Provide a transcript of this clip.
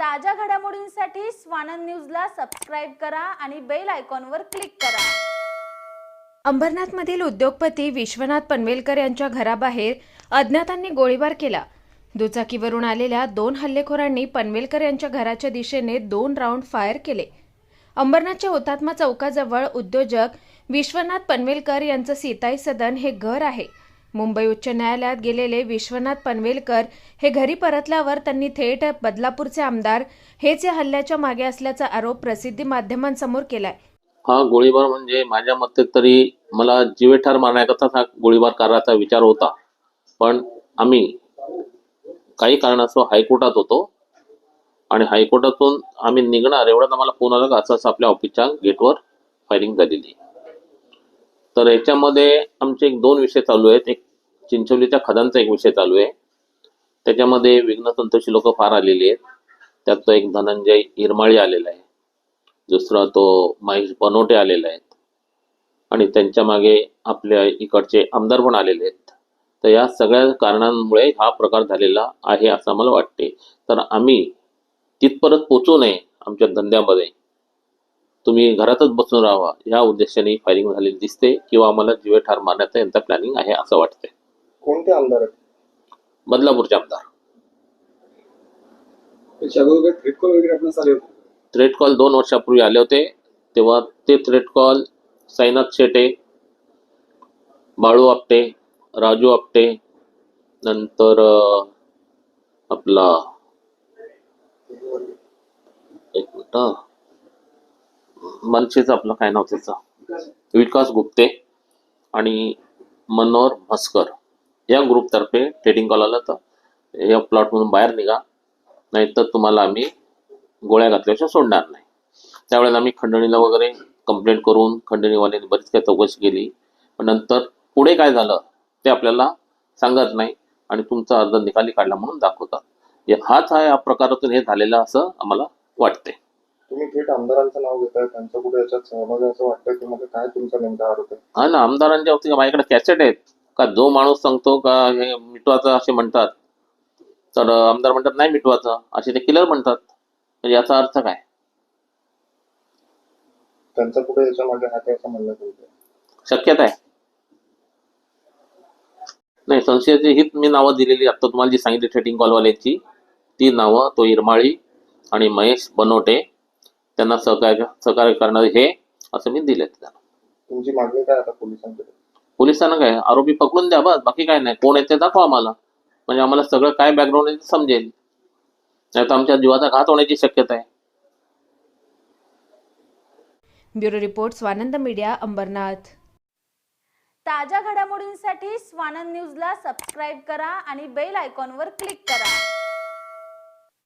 ताज्या घडामोडींसाठी स्वानंद न्यूजला सबस्क्राईब करा आणि बेल आयकॉनवर क्लिक करा. अंबरनाथमधील उद्योगपती विश्वनाथ पनवेलकर यांच्या घराबाहेर अज्ञातांनी गोळीबार केला. दुचाकीवरून आलेल्या दोन हल्लेखोरांनी पनवेलकर यांच्या घराच्या दिशेने दोन राऊंड फायर केले. अंबरनाथच्या हुतात्मा चौकाजवळ उद्योजक विश्वनाथ पनवेलकर यांचं सीताई सदन हे घर आहे. मुंबई उच्च न्यायालयात गेलेले विश्वनाथ पनवेलकर हे घरी परतल्यावर त्यांनी थेट बदलापूरचे आमदार हेच या हल्ल्याच्या मागे असल्याचा आरोप प्रसिद्धी माध्यमांसमोर केलाय. हा गोळीबार म्हणजे माझ्या मते तरी मला जीवेठार मारण्याकरता हा गोळीबार करायचा विचार होता. पण आम्ही काही कारणास्तव हायकोर्टात होतो आणि हायकोर्टातून आम्ही निघणार एवढ्यात आम्हाला फोन आला का असं असं आपल्या ऑफिसच्या गेटवर फायरिंग झालेली. तर याच्यामध्ये आमचे एक दोन विषय चालू आहेत. एक चिंचोलीच्या खदांचा एक विषय चालू आहे. त्याच्यामध्ये विघ्नसंतोषी लोक फार आलेली आहेत. त्यात तो एक धनंजय इरमाळी आलेला आहे. दुसरा तो महेश बनोटे आलेला आहेत. आणि त्यांच्या मागे आपल्या इकडचे आमदार पण आलेले आहेत. तर या सगळ्या कारणांमुळे हा प्रकार झालेला आहे असं मला वाटते. तर आम्ही तिथपर्यंत पोचू नये आमच्या धंद्यामध्ये. तुम्ही घरातच बसून राहावा या उद्देशाने फायरिंग झालेली दिसते किंवा आम्हाला जीवे ठार मारण्याचा यांचा प्लॅनिंग आहे असं वाटतंय. कोणते आमदार आहेत? बदलापूरचे आमदार. त्याच्या अगोदर थ्रेट कॉल वगैरे आपल्याला आले होते. थ्रेट कॉल दोन वर्षापूर्वी आले होते. तेव्हा ते थ्रेट कॉल साईनाथ शेटे बाळू आपटे राजू आपटे नंतर अं, आपला एक मिनिट हं. मनसेचं आपलं काय नाव त्याचं? विकास गुप्ते आणि मनोहर म्हस्कर या ग्रुपतर्फे ट्रेडिंग कॉल आला तर या प्लॉटमधून बाहेर निघा. नाहीतर तुम्हाला आम्ही गोळ्या घातल्याशिवाय सोडणार नाही. त्यावेळेला आम्ही खंडणीला वगैरे कंप्लेंट करून खंडणीवाल्यांनी बरीच काही चौकशी केली. पण नंतर पुढे काय झालं ते आपल्याला सांगत नाही आणि तुमचा अर्ज निकाली काढला म्हणून दाखवतात. हे- हाच आहे या प्रकारातून हे झालेलं असं आम्हाला वाटते तुम्ही थेट आमदारांचं नाव घेताय त्यांचं कुठे याच्यात सहभाग असं वाटतं की मग काय तुमचा नेमका आरोप आहे? हा ना आमदारांच्या बाबतीत माझ्याकडे कॅसेट आहेत. का जो माणूस सांगतो का हे मिटवाचं असे म्हणतात तर आमदार म्हणतात नाही मिटवाचं असे ते किलर म्हणतात. म्हणजे याचा अर्थ काय? त्यांचा कुठे शक्यता आहे. नाही संशयाची हीच मी नावं दिलेली आता तुम्हाला जी सांगितली ट्रेडिंग कॉलवाल्यांची ती नावं तो इरमाळी आणि महेश बनोटे त्यांना सहकार्य सहकार्य करणारे हे असं मी दिले त्यांना तुमची मागणी काय आता पोलिसांकडे? पोलिसांना काय आरोपी पकडून द्या बस बाकी काय नाही. कोण आहे ते दाखवा आम्हाला. म्हणजे आम्हाला सगळं काय बॅकग्राऊंड आहे ते समजेल. नाही तर आमच्या जीवाचा घात होण्याची शक्यता आहे. Bureau report Swanand media Ambarnath. ताज्या घडामोडींसाठी स्वानंद न्यूजला सबस्क्राईब करा आणि बेल आयकॉनवर क्लिक करा.